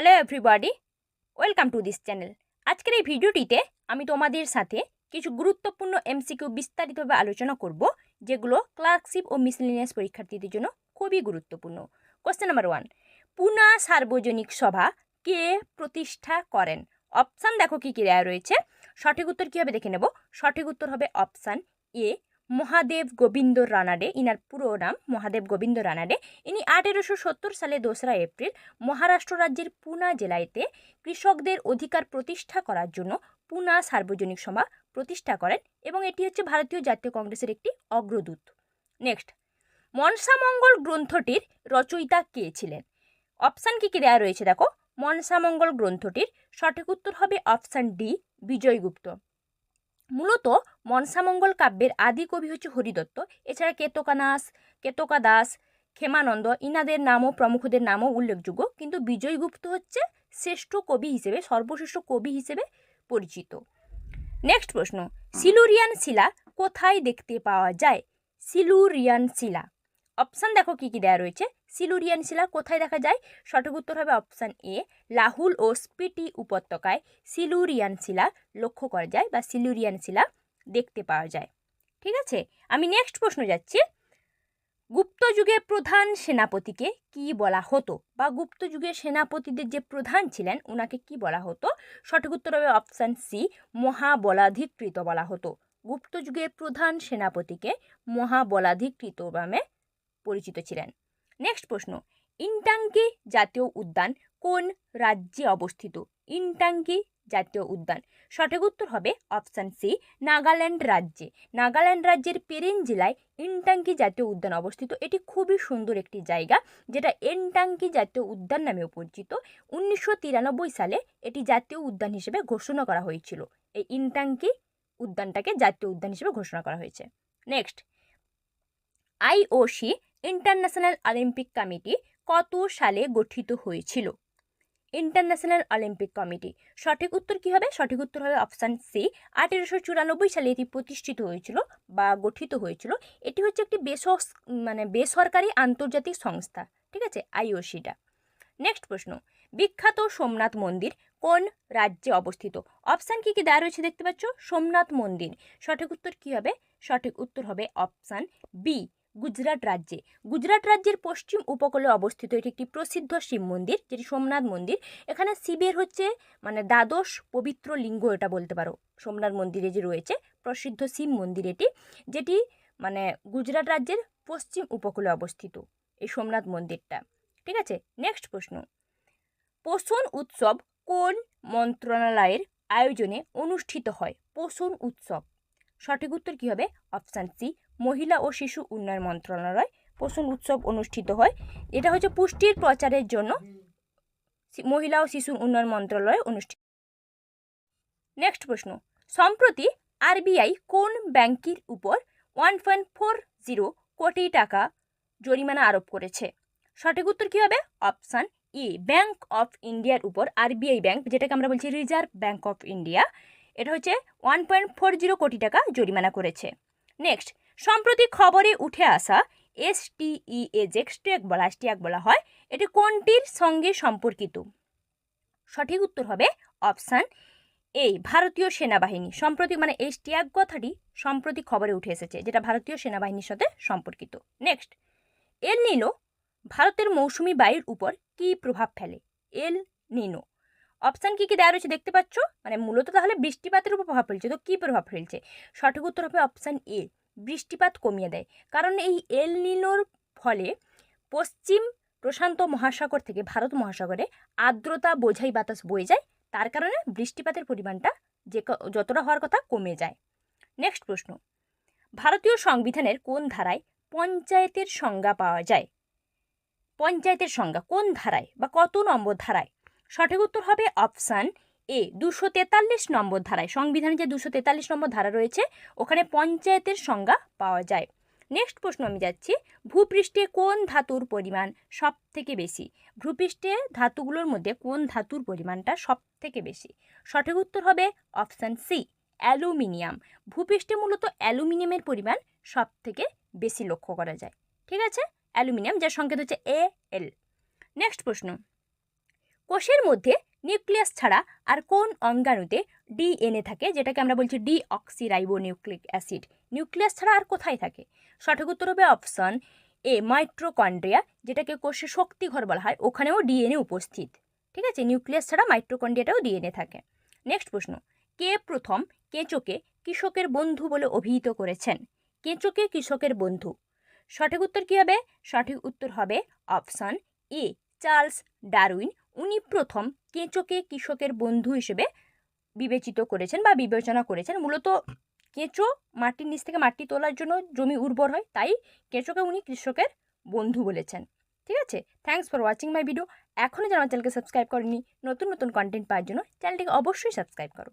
Hello everybody welcome to this channel আজকের এই ভিডিওটিতে আমি তোমাদের সাথে কিছু গুরুত্বপূর্ণ এমসিকিউ বিস্তারিতভাবে আলোচনা করব, যেগুলো ক্লার্কশিপ ও মিসলিনিয়াস পরীক্ষার্থীদের জন্য খুবই গুরুত্বপূর্ণ। Question number one Poona Sarvajanik Sabha কে প্রতিষ্ঠা করেন? অপশান দেখো কী কী দেওয়া রয়েছে। সঠিক উত্তর কী হবে দেখে নেব? সঠিক উত্তর হবে অপশান এ মহাদেব গোবিন্দ রানাডে, ইনার পুরো নাম মহাদেব গোবিন্দ রানাডে। ইনি আঠেরোশো সত্তর সালে দোসরা এপ্রিল মহারাষ্ট্র রাজ্যের পুনা জেলাতে কৃষকদের অধিকার প্রতিষ্ঠা করার জন্য পুনা সার্বজনিক সভা প্রতিষ্ঠা করেন এবং এটি হচ্ছে ভারতীয় জাতীয় কংগ্রেসের একটি অগ্রদূত। নেক্সট মনসামঙ্গল গ্রন্থটির রচয়িতা কে ছিলেন? অপশান কী কী দেওয়া রয়েছে দেখো? মনসামঙ্গল গ্রন্থটির সঠিক উত্তর হবে অপশান ডি, বিজয়গুপ্ত। মূলত মনসামঙ্গল কাব্যের আদি কবি হচ্ছে হরিদত্ত। এছাড়া কেতকানাস কেতকা দাস ক্ষেমানন্দ ইনাদের নামও, প্রমুখদের নামও উল্লেখযোগ্য। কিন্তু বিজয়গুপ্ত হচ্ছে শ্রেষ্ঠ কবি হিসেবে, সর্বশ্রেষ্ঠ কবি হিসেবে পরিচিত। নেক্সট প্রশ্ন, সিলুরিয়ান শিলা কোথায় দেখতে পাওয়া যায়? সিলুরিয়ান শিলা। অপশান দেখো কী কী দেওয়া রয়েছে। সিলুরিয়ান শিলা কোথায় দেখা যায়? সঠিক উত্তর হবে অপশান এ লাহুল ও স্পিটি উপত্যকায় সিলুরিয়ান শিলা লক্ষ্য করা যায় বা সিলুরিয়ান শিলা। দেখতে পাওয়া যায়। ঠিক আছে? আমি নেক্সট প্রশ্ন যাচ্ছি। গুপ্ত যুগের প্রধান সেনাপতিকে কি বলা হতো? বা গুপ্ত যুগের সেনাপতিদের যে প্রধান ছিলেন ওনাকে কি বলা হতো? সঠিক উত্তর হবে অপশান সি মহাবলাধিকৃত বলা হতো। গুপ্ত যুগের প্রধান সেনাপতিকে মহাবলাধিকৃত নামে পরিচিত ছিলেন। নেক্সট প্রশ্ন ইনটাঙ্কি জাতীয় উদ্যান কোন রাজ্যে অবস্থিত? ইনটাঙ্কি জাতীয় উদ্যান। সঠিক উত্তর হবে অপশান সি নাগাল্যান্ড রাজ্যে। নাগাল্যান্ড রাজ্যের পেরেন জেলায় ইনটাঙ্কি জাতীয় উদ্যান অবস্থিত। এটি খুবই সুন্দর একটি জায়গা, যেটা এনটাঙ্কি জাতীয় উদ্যান নামেও পরিচিত। উনিশশো তিরানব্বই সালে এটি জাতীয় উদ্যান হিসেবে ঘোষণা করা হয়েছিল। এই ইনটাঙ্কি উদ্যানটাকে জাতীয় উদ্যান হিসেবে ঘোষণা করা হয়েছে। Next IOC international olympic committee কত সালে গঠিত হয়েছিল? International olympic committee. সঠিক উত্তর কী হবে? সঠিক উত্তর হবে অপশান সি। আঠেরোশো চুরানব্বই সালে এটি প্রতিষ্ঠিত হয়েছিল বা গঠিত হয়েছিল। এটি হচ্ছে একটি বেস মানে বেসরকারি আন্তর্জাতিক সংস্থা। ঠিক আছে? আইওসিটা। নেক্সট প্রশ্ন। বিখ্যাত সোমনাথ মন্দির কোন রাজ্যে অবস্থিত? অপশান কী কী দেওয়া রয়েছে দেখতে পাচ্ছ? সোমনাথ মন্দির। সঠিক উত্তর কী হবে? সঠিক উত্তর হবে অপশান বি। গুজরাট রাজ্যে। গুজরাট রাজ্যের পশ্চিম উপকূলে অবস্থিত এটি একটি প্রসিদ্ধ শিব মন্দির, যেটি সোমনাথ মন্দির। এখানে শিবের হচ্ছে মানে দ্বাদশ পবিত্র লিঙ্গ এটা বলতে পারো। সোমনাথ মন্দিরে যে রয়েছে, প্রসিদ্ধ শিব মন্দির এটি, যেটি মানে গুজরাট রাজ্যের পশ্চিম উপকূলে অবস্থিত এই সোমনাথ মন্দিরটা। ঠিক আছে? নেক্সট প্রশ্ন। পোষণ উৎসব কোন মন্ত্রণালয়ের আয়োজনে অনুষ্ঠিত হয়? পোষণ উৎসব। সঠিক উত্তর কী হবে? অপশান সি মহিলা ও শিশু উন্নয়ন মন্ত্রণালয় পোষণ উৎসব অনুষ্ঠিত হয়। এটা হচ্ছে পুষ্টির প্রচারের জন্য মহিলা ও শিশু উন্নয়ন মন্ত্রণালয় অনুষ্ঠিত নেক্সট প্রশ্ন। সম্প্রতি আরবিআই কোন ব্যাংকের উপর ওয়ান পয়েন্ট ফোর জিরো কোটি টাকা জরিমানা আরোপ করেছে? সঠিক উত্তর কী হবে? অপশান ই ব্যাংক অফ ইন্ডিয়ার উপর আরবিআই ব্যাংক, যেটাকে আমরা বলছি রিজার্ভ ব্যাংক অফ ইন্ডিয়া এটা হচ্ছে ওয়ান পয়েন্ট ফোর জিরো কোটি টাকা জরিমানা করেছে। নেক্সট সম্প্রতি খবরে উঠে আসা এস টিই এজেক্সটেক বলা স্টিয়াক বলা হয়, এটি কোনটির সঙ্গে সম্পর্কিত? সঠিক উত্তর হবে অপশান এই ভারতীয় সেনাবাহিনী। সম্প্রতি মানে এই স্টিয়াক কথাটি সম্প্রতি খবরে উঠে এসেছে, যেটা ভারতীয় সেনাবাহিনীর সাথে সম্পর্কিত। নেক্সট, এল নিনো ভারতের মৌসুমি বায়ুর উপর কী প্রভাব ফেলে? এল নিনো। অপশান কী কী দেওয়া রয়েছে দেখতে পাচ্ছ? মানে মূলত তাহলে বৃষ্টিপাতের উপর প্রভাব ফেলছে, তো কী প্রভাব ফেলছে? সঠিক উত্তর হবে অপশান এ। বৃষ্টিপাত কমিয়ে দেয়। কারণ এই এল নিনোর ফলে পশ্চিম প্রশান্ত মহাসাগর থেকে ভারত মহাসাগরে আর্দ্রতা, বোঝাই বাতাস বয়ে যায়। তার কারণে বৃষ্টিপাতের পরিমাণটা যে যতটা হওয়ার কথা কমে যায়। নেক্সট প্রশ্ন। ভারতীয় সংবিধানের কোন ধারায় পঞ্চায়েতের সংজ্ঞা পাওয়া যায়? পঞ্চায়েতের সংজ্ঞা কোন ধারায় বা কত নম্বর ধারায়? সঠিক উত্তর হবে অপশান এ দুশো তেতাল্লিশ নম্বর ধারায়, সংবিধানে যে দুশো তেতাল্লিশ নম্বর ধারা রয়েছে, ওখানে পঞ্চায়েতের সংজ্ঞা পাওয়া যায়। নেক্সট প্রশ্ন আমি যাচ্ছি, ভূপৃষ্ঠে কোন ধাতুর পরিমাণ সব থেকে বেশি? ভূপৃষ্ঠে ধাতুগুলোর মধ্যে কোন ধাতুর পরিমাণটা সব থেকে বেশি? সঠিক উত্তর হবে অপশান সি, অ্যালুমিনিয়াম। ভূপৃষ্ঠে মূলত অ্যালুমিনিয়ামের পরিমাণ সব থেকে বেশি লক্ষ্য করা যায়। ঠিক আছে? অ্যালুমিনিয়াম, যার সংকেত হচ্ছে এ এল। নেক্সট প্রশ্ন, কোষের মধ্যে নিউক্লিয়াস ছাড়া আর কোন অঙ্গাণুতে ডিএনএ থাকে? যেটাকে আমরা বলছি deoxyribonucleic acid. Nucleus ছাড়া আর কোথায় থাকে? সঠিক উত্তর হবে অপশন এ মাইট্রোকন্ড্রিয়া যেটাকে কোষের শক্তিঘর বলা হয়। ওখানেও ডিএনএ উপস্থিত। ঠিক আছে? নিউক্লিয়াস ছাড়া মাইট্রোকন্ড্রিয়াটাও ডিএনএ থাকে। নেক্সট প্রশ্ন, কে প্রথম কেঁচোকে কৃষকের বন্ধু বলে অভিহিত করেছেন? কেঁচোকে কৃষকের বন্ধু। সঠিক উত্তর কী হবে? সঠিক উত্তর হবে অপশন এ, চার্লস ডারউইন। উনি প্রথম কেঁচোকে কৃষকের বন্ধু হিসেবে বিবেচিত করেছেন বা বিবেচনা করেছেন। মূলত কেঁচো মাটির নিচ থেকে মাটি তোলার জন্য জমি উর্বর হয়, তাই কেঁচোকে উনি কৃষকের বন্ধু বলেছেন। ঠিক আছে? Thanks for watching my video এখনও যারা আমার চ্যানেলকে সাবস্ক্রাইব করেনি নতুন নতুন কন্টেন্ট পাওয়ার জন্য চ্যানেলটিকে অবশ্যই সাবস্ক্রাইব করো।